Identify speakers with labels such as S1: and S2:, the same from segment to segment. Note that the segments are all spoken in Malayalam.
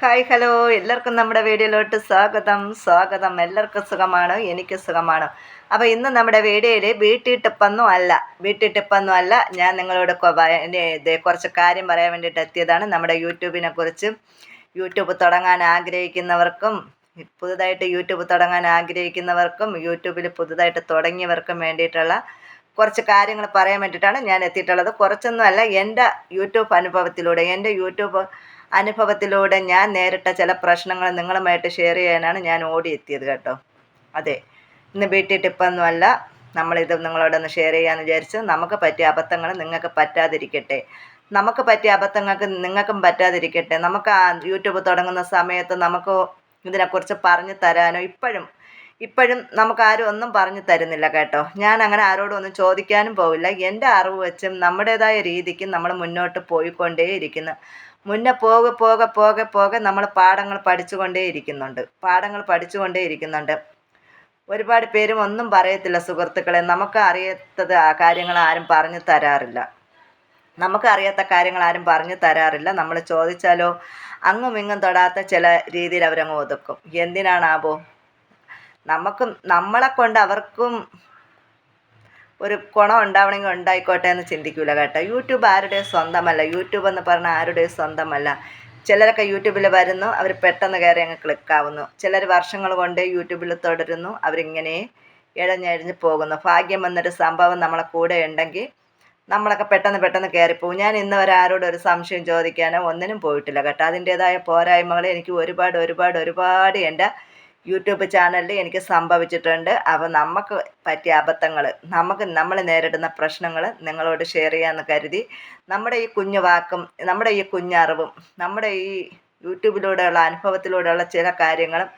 S1: Hi hello. എല്ലാവർക്കും നമ്മുടെ വീഡിയോയിലോട്ട് സ്വാഗതം. സ്വാഗതം. എല്ലാവർക്കും സുഖമാണ്? എനിക്ക് സുഖമാണ്? അപ്പോൾ ഇന്ന് നമ്മുടെ വീഡിയോയിൽ വീട്ടിൽ ടിപ്പൊന്നും അല്ല. വീട്ടിൽ ടിപ്പൊന്നും അല്ല. ഞാൻ നിങ്ങളോട് കുറച്ച് കാര്യം പറയാൻ വേണ്ടിയിട്ട് എത്തിയതാണ്. നമ്മുടെ യൂട്യൂബിനെ കുറിച്ച് യൂട്യൂബ് തുടങ്ങാൻ ആഗ്രഹിക്കുന്നവർക്കും പുതുതായിട്ട് യൂട്യൂബ് തുടങ്ങാൻ ആഗ്രഹിക്കുന്നവർക്കും യൂട്യൂബിൽ പുതുതായിട്ട് തുടങ്ങിയവർക്കും വേണ്ടിയിട്ടുള്ള കുറച്ച് കാര്യങ്ങൾ പറയാൻ വേണ്ടിയിട്ടാണ് ഞാൻ എത്തിയിട്ടുള്ളത്. കുറച്ചൊന്നുമല്ല എന്റെ യൂട്യൂബ് അനുഭവത്തിലൂടെ എന്റെ യൂട്യൂബ് അനുഭവത്തിലൂടെ ഞാൻ നേരിട്ട ചില പ്രശ്നങ്ങൾ നിങ്ങളുമായിട്ട് ഷെയർ ചെയ്യാനാണ് ഞാൻ ഓടി എത്തിയത് കേട്ടോ. അതെ. ഇന്ന് വീട്ടിൽ ടിപ്പൊന്നുമല്ല. നമ്മളിത് നിങ്ങളോടൊന്ന് ഷെയർ ചെയ്യാമെന്ന് വിചാരിച്ച് നമുക്ക് പറ്റിയ അബദ്ധങ്ങൾ നിങ്ങൾക്ക് പറ്റാതിരിക്കട്ടെ. നമുക്ക് പറ്റിയ അബദ്ധങ്ങൾക്ക് നിങ്ങൾക്കും പറ്റാതിരിക്കട്ടെ. നമുക്ക് യൂട്യൂബ് തുടങ്ങുന്ന സമയത്ത് നമുക്ക് ഇതിനെക്കുറിച്ച് പറഞ്ഞു തരാനോ ഇപ്പോഴും ഇപ്പോഴും നമുക്ക് ആരും ഒന്നും പറഞ്ഞു തരുന്നില്ല കേട്ടോ. ഞാൻ അങ്ങനെ ആരോടും ഒന്നും ചോദിക്കാനും പോവില്ല. എന്റെ അറിവ് വെച്ചും നമ്മുടേതായ രീതിക്ക് നമ്മൾ മുന്നോട്ട് പോയിക്കൊണ്ടേയിരിക്കുന്നു മുന്നേ പോകെ പോകെ പോകെ പോകെ നമ്മൾ പാഠങ്ങൾ പഠിച്ചുകൊണ്ടേയിരിക്കുന്നുണ്ട് പാഠങ്ങൾ പഠിച്ചുകൊണ്ടേ ഇരിക്കുന്നുണ്ട്. ഒരുപാട് പേരും ഒന്നും പറയത്തില്ല സുഹൃത്തുക്കളെ. നമുക്ക് അറിയാത്തത് ആ കാര്യങ്ങൾ ആരും പറഞ്ഞു തരാറില്ല. നമുക്ക് അറിയാത്ത കാര്യങ്ങൾ ആരും പറഞ്ഞു തരാറില്ല. നമ്മൾ ചോദിച്ചാലോ അങ്ങും ഇങ്ങും തൊടാത്ത ചില രീതിയിൽ അവരങ്ങ് ഒതുക്കും. എന്തിനാണാവോ? നമുക്കും നമ്മളെ കൊണ്ട് അവർക്കും ഒരു ഗുണം ഉണ്ടാവണമെങ്കിൽ ഉണ്ടായിക്കോട്ടെ എന്ന് ചിന്തിക്കൂല കേട്ടോ. യൂട്യൂബ് ആരുടെയും സ്വന്തമല്ല. യൂട്യൂബ് എന്ന് പറഞ്ഞാൽ ആരുടെ സ്വന്തമല്ല. ചിലരൊക്കെ യൂട്യൂബിൽ വരുന്നു അവർ പെട്ടെന്ന് കയറി അങ്ങ് ക്ലിക്കാവുന്നു ചിലർ വർഷങ്ങൾ കൊണ്ട് യൂട്യൂബിൽ തുടരുന്നു അവരിങ്ങനെ ഇഴഞ്ഞഴിഞ്ഞ് പോകുന്നു. ഭാഗ്യം വന്നൊരു സംഭവം നമ്മളെ കൂടെ ഉണ്ടെങ്കിൽ നമ്മളൊക്കെ പെട്ടെന്ന് പെട്ടെന്ന് കയറിപ്പോവും. ഞാൻ ഇന്ന് വരെ ആരോടും ഒരു സംശയം ചോദിക്കാനോ ഒന്നിനും പോയിട്ടില്ല കേട്ടോ. അതിന്റേതായ പോരായ്മകൾ എനിക്ക് ഒരുപാട് ഒരുപാട് ഒരുപാട് എന്റെ യൂട്യൂബ് ചാനലിൽ എനിക്ക് സംഭവിച്ചിട്ടുണ്ട്. അപ്പോൾ നമുക്ക് പറ്റിയ അബദ്ധങ്ങൾ നമുക്ക് നമ്മൾ നേരിടുന്ന പ്രശ്നങ്ങൾ നിങ്ങളോട് ഷെയർ ചെയ്യാമെന്ന് കരുതി നമ്മുടെ ഈ കുഞ്ഞു വാക്കും നമ്മുടെ ഈ കുഞ്ഞറിവും നമ്മുടെ ഈ യൂട്യൂബിലൂടെയുള്ള അനുഭവത്തിലൂടെയുള്ള ചില കാര്യങ്ങളും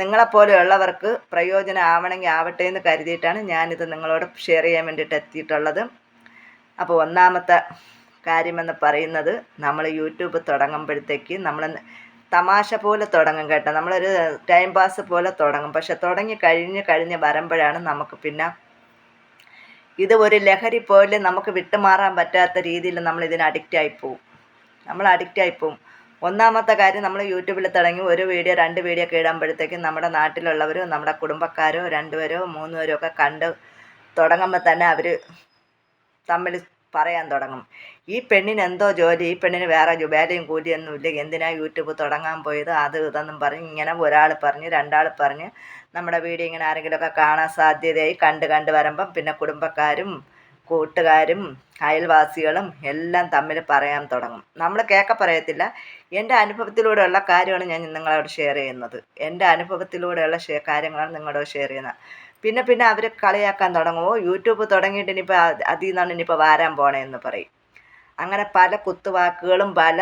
S1: നിങ്ങളെപ്പോലെയുള്ളവർക്ക് പ്രയോജനം ആവണമെങ്കിൽ ആവട്ടെ എന്ന് കരുതിയിട്ടാണ് ഞാനിത് നിങ്ങളോട് ഷെയർ ചെയ്യാൻ വേണ്ടിയിട്ട് എത്തിയിട്ടുള്ളത്. അപ്പോൾ ഒന്നാമത്തെ കാര്യമെന്ന് പറയുന്നത് നമ്മൾ യൂട്യൂബ് തുടങ്ങുമ്പോഴത്തേക്ക് നമ്മൾ തമാശ പോലെ തുടങ്ങും കേട്ടോ. നമ്മളൊരു ടൈം പാസ് പോലെ തുടങ്ങും. പക്ഷെ തുടങ്ങി കഴിഞ്ഞ് കഴിഞ്ഞ് വരുമ്പോഴാണ് നമുക്ക് പിന്നെ ഇത് ഒരു ലഹരി പോലെ നമുക്ക് വിട്ടുമാറാൻ പറ്റാത്ത രീതിയിൽ നമ്മൾ ഇതിന് അഡിക്റ്റ് ആയിപ്പോവും നമ്മൾ അഡിക്റ്റ് ആയിപ്പോവും ഒന്നാമത്തെ കാര്യം നമ്മൾ യൂട്യൂബിൽ തുടങ്ങി ഒരു വീഡിയോ രണ്ട് വീഡിയോ ഒക്കെ ഇടുമ്പോഴത്തേക്കും നമ്മുടെ നാട്ടിലുള്ളവരോ നമ്മുടെ കുടുംബക്കാരോ രണ്ടുപേരോ മൂന്നുപേരോ ഒക്കെ കണ്ട് തുടങ്ങുമ്പോൾ തന്നെ അവർ തമ്മിൽ പറയാൻ തുടങ്ങും. ഈ പെണ്ണിന് എന്തോ ജോലി ഈ പെണ്ണിന് വേറെ വേലയും കൂലിയൊന്നും ഇല്ല എന്തിനാ യൂട്യൂബ് തുടങ്ങാൻ പോയത്? അത് ഇതെന്നും പറഞ്ഞ് ഇങ്ങനെ ഒരാൾ പറഞ്ഞ് രണ്ടാൾ പറഞ്ഞ് നമ്മുടെ വീഡിയോ ഇങ്ങനെ ആരെങ്കിലുമൊക്കെ കാണാൻ സാധ്യതയായി കണ്ട് കണ്ട് വരുമ്പം പിന്നെ കുടുംബക്കാരും കൂട്ടുകാരും അയൽവാസികളും എല്ലാം തമ്മിൽ പറയാൻ തുടങ്ങും. നമ്മൾ കേൾക്ക പറയത്തില്ല. എന്റെ അനുഭവത്തിലൂടെയുള്ള കാര്യമാണ് ഞാൻ നിങ്ങളോട് ഷെയർ ചെയ്യുന്നത്. എന്റെ അനുഭവത്തിലൂടെയുള്ള കാര്യങ്ങളാണ് നിങ്ങളോട് ഷെയർ ചെയ്യുന്നത്. പിന്നെ പിന്നെ അവരെ കളിയാക്കാൻ തുടങ്ങുമോ യൂട്യൂബ് തുടങ്ങിയിട്ട് ഇനിയിപ്പോൾ അതിൽ നിന്നാണ് ഇനിയിപ്പോൾ വാരാൻ പോണേന്ന് പറയും. അങ്ങനെ പല കുത്തുവാക്കുകളും പല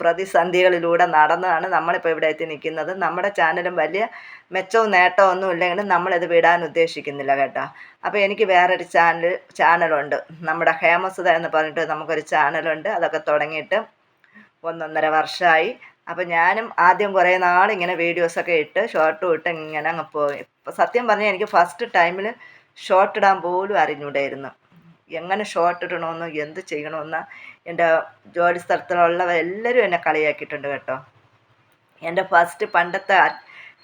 S1: പ്രതിസന്ധികളിലൂടെ നടന്നാണ് നമ്മളിപ്പോൾ ഇവിടെ എത്തി നിൽക്കുന്നത്. നമ്മുടെ ചാനലും വലിയ മെച്ചവും നേട്ടവും ഒന്നും ഇല്ലെങ്കിലും നമ്മളിത് വിടാൻ ഉദ്ദേശിക്കുന്നില്ല കേട്ടോ. അപ്പോൾ എനിക്ക് വേറൊരു ചാനൽ ചാനലുണ്ട്. നമ്മുടെ ഹേമസുധ എന്ന് പറഞ്ഞിട്ട് നമുക്കൊരു ചാനലുണ്ട്. അതൊക്കെ തുടങ്ങിയിട്ട് ഒന്നൊന്നര വർഷമായി അപ്പോൾ ഞാനും ആദ്യം കുറേ ഇങ്ങനെ വീഡിയോസൊക്കെ ഇട്ട് ഷോർട്ടും ഇട്ട് ഇങ്ങനെ അങ്ങ് പോയി. സത്യം പറഞ്ഞാൽ എനിക്ക് ഫസ്റ്റ് ടൈമിൽ ഷോർട്ട് ഇടാൻ പോലും അറിഞ്ഞൂടായിരുന്നു. എങ്ങനെ ഷോർട്ട് ഇടണമെന്ന് എന്ത് ചെയ്യണമെന്ന് എന്റെ ജോലി സ്ഥലത്തിലുള്ളവർ എല്ലാവരും എന്നെ കളിയാക്കിയിട്ടുണ്ട് കേട്ടോ. എന്റെ ഫസ്റ്റ് പണ്ടത്തെ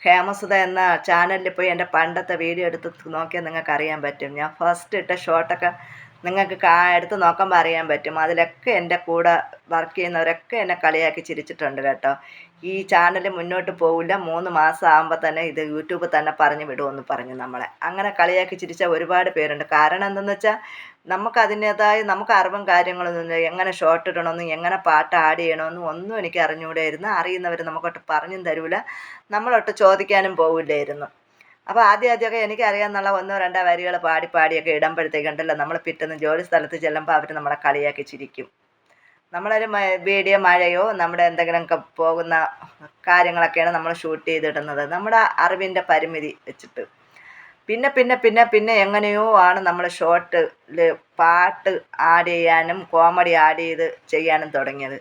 S1: ഹേമസുധ എന്ന ചാനലിൽ പോയി എന്റെ പണ്ടത്തെ വീഡിയോ എടുത്ത് നോക്കിയാൽ നിങ്ങൾക്ക് അറിയാൻ പറ്റും. ഞാൻ ഫസ്റ്റ് ഇട്ട ഷോട്ടൊക്കെ നിങ്ങൾക്ക് കാ എടുത്ത് നോക്കുമ്പോൾ അറിയാൻ പറ്റും. അതിലൊക്കെ എന്റെ കൂടെ വർക്ക് ചെയ്യുന്നവരൊക്കെ എന്നെ കളിയാക്കി ചിരിച്ചിട്ടുണ്ട് കേട്ടോ. ഈ ചാനൽ മുന്നോട്ട് പോവില്ല. മൂന്ന് മാസം ആകുമ്പോൾ തന്നെ ഇത് യൂട്യൂബ് തന്നെ പറഞ്ഞ് വിടുമെന്ന് പറഞ്ഞു നമ്മളെ. അങ്ങനെ കളിയാക്കി ചിരിച്ച ഒരുപാട് പേരുണ്ട്. കാരണം എന്തെന്ന് വെച്ചാൽ നമുക്ക് അതിന്റേതായ നമുക്ക് അറിവും കാര്യങ്ങളൊന്നും എങ്ങനെ ഷോർട്ട് ഇടണമെന്നും എങ്ങനെ പാട്ട് ആഡ് ചെയ്യണമെന്നും ഒന്നും എനിക്ക് അറിഞ്ഞുകൂടെയായിരുന്നു. അറിയുന്നവർ നമുക്കൊട്ട് പറഞ്ഞും തരൂല. നമ്മളൊട്ട് ചോദിക്കാനും പോവില്ലായിരുന്നു. അപ്പോൾ ആദ്യം ആദ്യമൊക്കെ എനിക്കറിയാമെന്നുള്ള ഒന്നോ രണ്ടോ വരികൾ പാടി പാടിയൊക്കെ ഇടുമ്പോഴത്തേക്കുണ്ടല്ലോ നമ്മൾ പിറ്റേന്ന് ജോലി സ്ഥലത്ത് ചെല്ലുമ്പോൾ അവർ നമ്മളെ കളിയാക്കി ചിരിക്കും. നമ്മളൊരു വീഡിയോ മഴയോ നമ്മുടെ എന്തെങ്കിലും പോകുന്ന കാര്യങ്ങളൊക്കെയാണ് നമ്മൾ ഷൂട്ട് ചെയ്തിടുന്നത്. നമ്മുടെ അറിവിന്റെ പരിമിതി വെച്ചിട്ട്. പിന്നെ പിന്നെ പിന്നെ പിന്നെ എങ്ങനെയോ ആണ് നമ്മൾ ഷോർട്ടിൽ പാട്ട് ആഡ് ചെയ്യാനും കോമഡി ആഡ് ചെയ്ത് ചെയ്യാനും തുടങ്ങിയത്.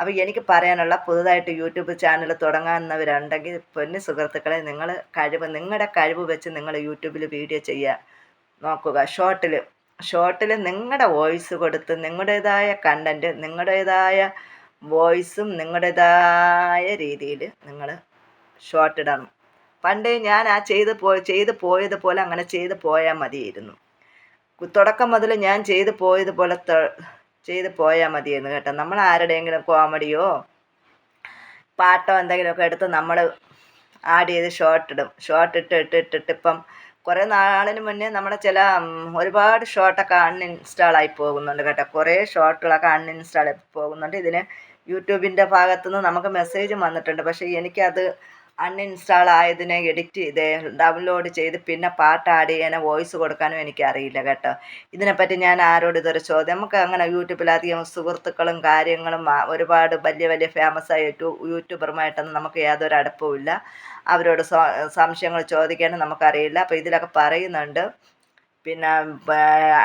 S1: അപ്പോൾ എനിക്ക് പറയാനുള്ള പുതുതായിട്ട് യൂട്യൂബ് ചാനൽ തുടങ്ങാവുന്നവരുണ്ടെങ്കിൽ പൊന്നു സുഹൃത്തുക്കളെ നിങ്ങൾ കഴിവ് നിങ്ങളുടെ കഴിവ് വെച്ച് നിങ്ങൾ യൂട്യൂബിൽ വീഡിയോ ചെയ്യുക നോക്കുക ഷോർട്ടിൽ ഷോർട്ടിൽ നിങ്ങളുടെ വോയിസ് കൊടുത്ത് നിങ്ങളുടേതായ കണ്ടന്റ് നിങ്ങളുടേതായ വോയിസും നിങ്ങളുടേതായ രീതിയിൽ നിങ്ങൾ ഷോർട്ട് ഇടണം പണ്ട് ഞാൻ ആ ചെയ്ത് പോ ചെയ്ത് പോയതുപോലെ അങ്ങനെ ചെയ്ത് പോയാൽ മതിയായിരുന്നു. തുടക്കം മുതൽ ഞാൻ ചെയ്ത് പോയതുപോലെ ചെയ്ത് പോയാൽ മതിയെന്ന് കേട്ടോ. നമ്മൾ ആരുടെയെങ്കിലും കോമഡിയോ പാട്ടോ എന്തെങ്കിലുമൊക്കെ എടുത്ത് നമ്മൾ ആഡ് ചെയ്ത് ഷോർട്ട് ഇടും. ഷോർട്ട് ഇട്ട് ഇട്ട് ഇട്ടിട്ട് ഇപ്പം കുറേ നാളിന് മുന്നേ നമ്മുടെ ചില ഒരുപാട് ഷോർട്ടൊക്കെ അൺഇൻസ്റ്റാൾ ആയി പോകുന്നുണ്ട് കേട്ടോ. കുറേ ഷോർട്ടുകളൊക്കെ അൺഇൻസ്റ്റാൾ ആയി പോകുന്നുണ്ട്. ഇതിന് യൂട്യൂബിന്റെ ഭാഗത്തുനിന്ന് നമുക്ക് മെസ്സേജ് വന്നിട്ടുണ്ട്. പക്ഷേ എനിക്കത് അൺഇൻസ്റ്റാൾ ആയതിനെ എഡിറ്റ് ചെയ്ത് ഡൗൺലോഡ് ചെയ്ത് പിന്നെ പാട്ട് ആഡ് ചെയ്യാനോ വോയിസ് കൊടുക്കാനും എനിക്കറിയില്ല കേട്ടോ. ഇതിനെപ്പറ്റി ഞാൻ ആരോട് ഇതൊരു ചോദ്യം? നമുക്ക് അങ്ങനെ യൂട്യൂബിലധികം സുഹൃത്തുക്കളും കാര്യങ്ങളും ഒരുപാട് വലിയ വലിയ ഫേമസ് ആയ യൂട്യൂബറുമായിട്ടൊന്നും നമുക്ക് യാതൊരു അടുപ്പവുമില്ല അവരോട് സംശയങ്ങൾ ചോദിക്കാനും നമുക്കറിയില്ല. അപ്പോൾ ഇതിലൊക്കെ പറയുന്നുണ്ട്. പിന്നെ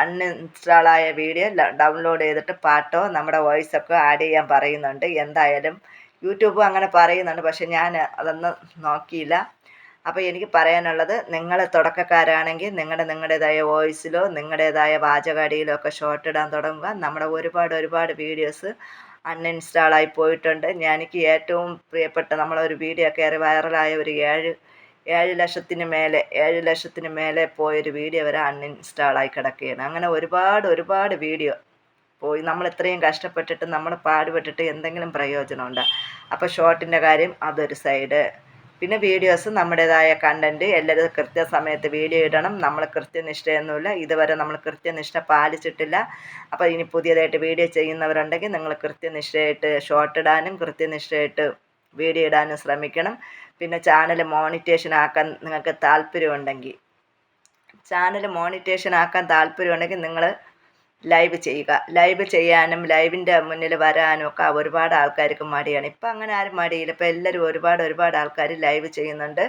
S1: അൺഇൻസ്റ്റാൾ ആയ വീഡിയോ ഡൗൺലോഡ് ചെയ്തിട്ട് പാട്ടോ നമ്മുടെ വോയിസൊക്കെ ആഡ് ചെയ്യാൻ പറയുന്നുണ്ട്. എന്തായാലും യൂട്യൂബ് അങ്ങനെ പറയുന്നുണ്ട് പക്ഷെ ഞാൻ അതൊന്നും നോക്കിയില്ല. അപ്പോൾ എനിക്ക് പറയാനുള്ളത് നിങ്ങൾ തുടക്കക്കാരാണെങ്കിൽ നിങ്ങളുടെ നിങ്ങളുടേതായ വോയിസിലോ നിങ്ങളുടേതായ വാചകടിയിലോ ഒക്കെ ഷോർട്ട് ഇടാൻ തുടങ്ങുക. നമ്മുടെ ഒരുപാട് ഒരുപാട് വീഡിയോസ് അൺഇൻസ്റ്റാളായി പോയിട്ടുണ്ട്. ഞാൻ എനിക്ക് ഏറ്റവും പ്രിയപ്പെട്ട നമ്മളൊരു വീഡിയോ കയറി വൈറലായ ഒരു ഏഴ് ഏഴ് ലക്ഷത്തിന് മേലെ ഏഴ് ലക്ഷത്തിന് മേലെ പോയൊരു വീഡിയോ വരെ അൺഇൻസ്റ്റാളായി കിടക്കുകയാണ്. അങ്ങനെ ഒരുപാട് ഒരുപാട് വീഡിയോ പോയി. നമ്മൾ ഇത്രയും കഷ്ടപ്പെട്ടിട്ട് നമ്മൾ പാടുപെട്ടിട്ട് എന്തെങ്കിലും പ്രയോജനമുണ്ട്. അപ്പോൾ ഷോർട്ടിന്റെ കാര്യം അതൊരു സൈഡ്. പിന്നെ വീഡിയോസ് നമ്മുടേതായ കണ്ടന്റ് എല്ലാവരും കൃത്യസമയത്ത് വീഡിയോ ഇടണം. നമ്മൾ കൃത്യനിഷ്ഠയൊന്നുമില്ല. ഇതുവരെ നമ്മൾ കൃത്യനിഷ്ഠ പാലിച്ചിട്ടില്ല. അപ്പോൾ ഇനി പുതിയതായിട്ട് വീഡിയോ ചെയ്യുന്നവരുണ്ടെങ്കിൽ നിങ്ങൾ കൃത്യനിഷ്ഠയായിട്ട് ഷോർട്ട് ഇടാനും കൃത്യനിഷ്ഠയായിട്ട് വീഡിയോ ഇടാനും ശ്രമിക്കണം. പിന്നെ ചാനൽ മോണിറ്റേഷൻ ആക്കാൻ നിങ്ങൾക്ക് താല്പര്യമുണ്ടെങ്കിൽ ചാനൽ മോണിറ്റേഷൻ ആക്കാൻ താല്പര്യമുണ്ടെങ്കിൽ നിങ്ങൾ ലൈവ് ചെയ്യുക. ലൈവ് ചെയ്യാനും ലൈവിന്റെ മുന്നിൽ വരാനും ഒക്കെ ഒരുപാട് ആൾക്കാർക്ക് മടിയാണ്. ഇപ്പം അങ്ങനെ ആരും മടിയില്ല. ഇപ്പം എല്ലാവരും ഒരുപാട് ഒരുപാട് ആൾക്കാർ ലൈവ് ചെയ്യുന്നുണ്ട്.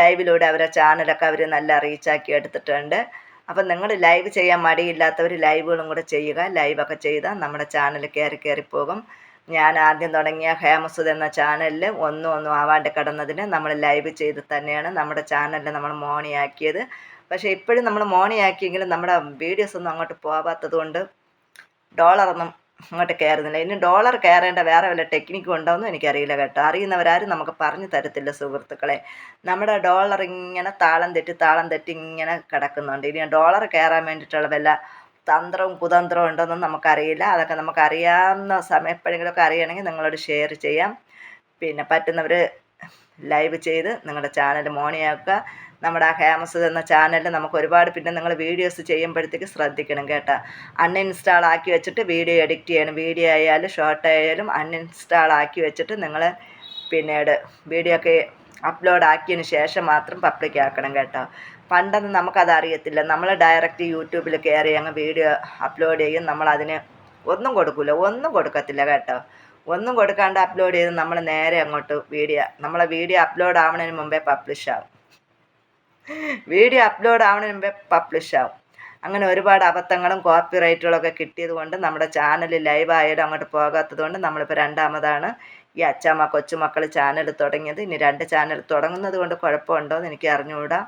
S1: ലൈവിലൂടെ അവരെ ചാനലൊക്കെ അവർ നല്ല റീച്ചാക്കി എടുത്തിട്ടുണ്ട്. അപ്പം നിങ്ങൾ ലൈവ് ചെയ്യാൻ മടിയില്ലാത്തവർ ലൈവുകളും കൂടെ ചെയ്യുക. ലൈവൊക്കെ ചെയ്താൽ നമ്മുടെ ചാനൽ കയറി കയറി പോകും. ഞാൻ ആദ്യം തുടങ്ങിയ ഹേമസുദ് എന്ന ചാനലിൽ ഒന്നും ഒന്നും ആവാണ്ട് കിടന്നതിന് നമ്മൾ ലൈവ് ചെയ്ത് തന്നെയാണ് നമ്മുടെ ചാനലിൽ നമ്മൾ മോണിയാക്കിയത്. പക്ഷേ ഇപ്പോഴും നമ്മൾ മോണിയാക്കിയെങ്കിലും നമ്മുടെ വീഡിയോസ് ഒന്നും അങ്ങോട്ട് പോകാത്തത് കൊണ്ട് ഡോളറൊന്നും അങ്ങോട്ട് കയറുന്നില്ല. ഇനി ഡോളർ കയറേണ്ട വേറെ വല്ല ടെക്നിക്കും ഉണ്ടോയെന്നും എനിക്കറിയില്ല കേട്ടോ. അറിയുന്നവരാരും നമുക്ക് പറഞ്ഞു തരത്തില്ല സുഹൃത്തുക്കളെ. നമ്മുടെ ഡോളർ ഇങ്ങനെ താളം തെറ്റി താളം തെറ്റി ഇങ്ങനെ കിടക്കുന്നുണ്ട്. ഇനി ഡോളർ കയറാൻ വേണ്ടിയിട്ടുള്ള വല്ല തന്ത്രവും കുതന്ത്രവും ഉണ്ടോയെന്നും നമുക്കറിയില്ല. അതൊക്കെ നമുക്ക് അറിയാവുന്ന സമയം എപ്പോഴെങ്കിലുമൊക്കെ അറിയണമെങ്കിൽ നിങ്ങളോട് ഷെയർ ചെയ്യാം. പിന്നെ പറ്റുന്നവർ ലൈവ് ചെയ്ത് നിങ്ങളുടെ ചാനൽ മോണിയാക്കുക. നമ്മുടെ ആ ഹേമസ് എന്ന ചാനലിൽ നമുക്ക് ഒരുപാട് പിന്നെ നിങ്ങൾ വീഡിയോസ് ചെയ്യുമ്പോഴത്തേക്ക് ശ്രദ്ധിക്കണം കേട്ടോ. അൺഇൻസ്റ്റാൾ ആക്കി വെച്ചിട്ട് വീഡിയോ എഡിറ്റ് ചെയ്യണം. വീഡിയോ ആയാലും ഷോർട്ട് ആയാലും അൺഇൻസ്റ്റാൾ ആക്കി വെച്ചിട്ട് നിങ്ങൾ പിന്നീട് വീഡിയോ ഒക്കെ അപ്ലോഡ് ആക്കിയതിന് ശേഷം മാത്രം പബ്ലിക് ആക്കണം കേട്ടോ. പണ്ടൊന്നും നമുക്കത് അറിയത്തില്ല. നമ്മൾ ഡയറക്റ്റ് യൂട്യൂബിൽ കയറി അങ്ങ് വീഡിയോ അപ്ലോഡ് ചെയ്യും. നമ്മളതിന് ഒന്നും കൊടുക്കില്ല ഒന്നും കൊടുക്കത്തില്ല കേട്ടോ. ഒന്നും കൊടുക്കാണ്ട് അപ്ലോഡ് ചെയ്ത് നമ്മൾ നേരെ അങ്ങോട്ട് വീഡിയോ നമ്മളെ വീഡിയോ അപ്ലോഡ് ആവുന്നതിന് മുമ്പേ പബ്ലിഷ് ആവും. വീഡിയോ അപ്ലോഡ് ആവുന്നതിന് മുമ്പേ പബ്ലിഷ് ആവും. അങ്ങനെ ഒരുപാട് അബദ്ധങ്ങളും കോപ്പി റൈറ്റുകളൊക്കെ കിട്ടിയത് കൊണ്ട് നമ്മുടെ ചാനൽ ലൈവായിട്ട് അങ്ങോട്ട് പോകാത്തത് കൊണ്ട് നമ്മളിപ്പോൾ രണ്ടാമതാണ് ഈ അച്ചാമ്മ കൊച്ചുമക്കൾ ചാനൽ തുടങ്ങിയത്. ഇനി രണ്ട് ചാനൽ തുടങ്ങുന്നത് കൊണ്ട് കുഴപ്പമുണ്ടോ എന്ന് എനിക്ക് അറിഞ്ഞുകൂടാ.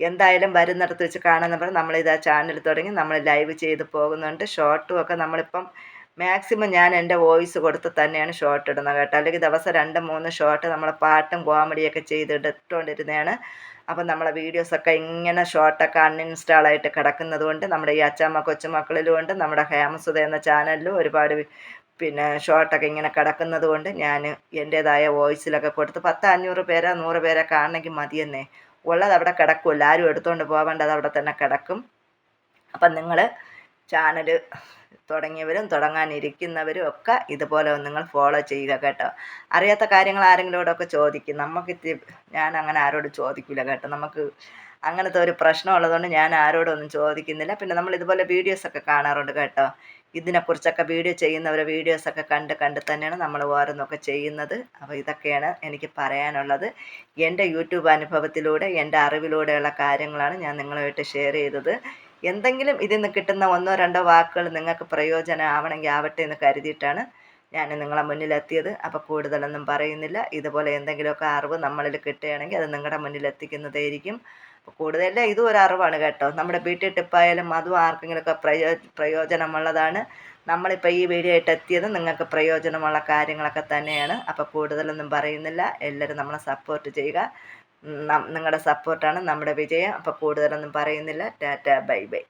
S1: എന്തായാലും വരുന്നിടത്ത് വെച്ച് കാണുന്നപ്പോൾ നമ്മളിത് ആ ചാനൽ തുടങ്ങി നമ്മൾ ലൈവ് ചെയ്ത് പോകുന്നുണ്ട്. ഷോർട്ടും ഒക്കെ നമ്മളിപ്പം മാക്സിമം ഞാൻ എന്റെ വോയിസ് കൊടുത്ത് തന്നെയാണ് ഷോർട്ട് ഇടുന്നത് കേട്ടോ. അല്ലെങ്കിൽ ദിവസം രണ്ട് മൂന്ന് ഷോർട്ട് നമ്മൾ പാട്ടും കോമഡിയൊക്കെ ചെയ്തിട്ടുകൊണ്ടിരുന്നതാണ് അപ്പം നമ്മളെ വീഡിയോസൊക്കെ ഇങ്ങനെ ഷോർട്ടൊക്കെ അൺഇൻസ്റ്റാളായിട്ട് കിടക്കുന്നത് കൊണ്ട് നമ്മുടെ ഈ അച്ചാമ്മ കൊച്ചുമക്കളിലും ഉണ്ട് നമ്മുടെ ഹേമസുത എന്ന ചാനലിലും ഒരുപാട് പിന്നെ ഷോർട്ടൊക്കെ ഇങ്ങനെ കിടക്കുന്നത് കൊണ്ട് ഞാൻ എന്റേതായ വോയിസിലൊക്കെ കൊടുത്ത് പത്ത് അഞ്ഞൂറ് പേരോ നൂറ് പേരെ കാണണമെങ്കിൽ മതിയെന്നേ. ഉള്ളത് അവിടെ കിടക്കുമല്ലോ. ആരും എടുത്തുകൊണ്ട് പോകേണ്ടത് അവിടെ തന്നെ കിടക്കും. അപ്പം നിങ്ങൾ ചാനൽ തുടങ്ങിയവരും തുടങ്ങാനിരിക്കുന്നവരും ഒക്കെ ഇതുപോലെ നിങ്ങൾ ഫോളോ ചെയ്യുക കേട്ടോ. അറിയാത്ത കാര്യങ്ങൾ ആരെങ്കിലോടൊക്കെ ചോദിക്കും. നമുക്ക് ഞാൻ അങ്ങനെ ആരോടും ചോദിക്കില്ല കേട്ടോ. നമുക്ക് അങ്ങനത്തെ ഒരു പ്രശ്നം ഉള്ളതുകൊണ്ട് ഞാൻ ആരോടൊന്നും ചോദിക്കുന്നില്ല. പിന്നെ നമ്മൾ ഇതുപോലെ വീഡിയോസൊക്കെ കാണാറുണ്ട് കേട്ടോ. ഇതിനെക്കുറിച്ചൊക്കെ വീഡിയോ ചെയ്യുന്നവരെ വീഡിയോസൊക്കെ കണ്ട് കണ്ട് തന്നെയാണ് നമ്മൾ ഓരോന്നൊക്കെ ചെയ്യുന്നത്. അപ്പോൾ ഇതൊക്കെയാണ് എനിക്ക് പറയാനുള്ളത്. എന്റെ യൂട്യൂബ് അനുഭവത്തിലൂടെ എന്റെ അറിവിലൂടെയുള്ള കാര്യങ്ങളാണ് ഞാൻ നിങ്ങളുമായിട്ട് ഷെയർ ചെയ്തത്. എന്തെങ്കിലും ഇതിൽ നിന്ന് കിട്ടുന്ന ഒന്നോ രണ്ടോ വാക്കുകൾ നിങ്ങൾക്ക് പ്രയോജനമാവണമെങ്കിൽ ആവട്ടെ എന്ന് കരുതിയിട്ടാണ് ഞാൻ നിങ്ങളെ മുന്നിലെത്തിയത്. അപ്പോൾ കൂടുതലൊന്നും പറയുന്നില്ല. ഇതുപോലെ എന്തെങ്കിലുമൊക്കെ അറിവ് നമ്മളിൽ കിട്ടുകയാണെങ്കിൽ അത് നിങ്ങളുടെ മുന്നിൽ എത്തിക്കുന്നതായിരിക്കും കൂടുതലല്ല ഇതും ഒരു അറിവാണ് കേട്ടോ. നമ്മുടെ ബ്യൂട്ടി ടിപ്പായാലും അതും ആർക്കെങ്കിലുമൊക്കെ പ്രയോ പ്രയോജനമുള്ളതാണ്. നമ്മളിപ്പോൾ ഈ വീഡിയോ ആയിട്ട് എത്തിയത് നിങ്ങൾക്ക് പ്രയോജനമുള്ള കാര്യങ്ങളൊക്കെ തന്നെയാണ്. അപ്പോൾ കൂടുതലൊന്നും പറയുന്നില്ല. എല്ലാവരും നമ്മളെ സപ്പോർട്ട് ചെയ്യുക. നിങ്ങളുടെ സപ്പോർട്ടാണ് നമ്മുടെ വിജയം. അപ്പോൾ കൂടുതലൊന്നും പറയുന്നില്ല. Tata bye bye.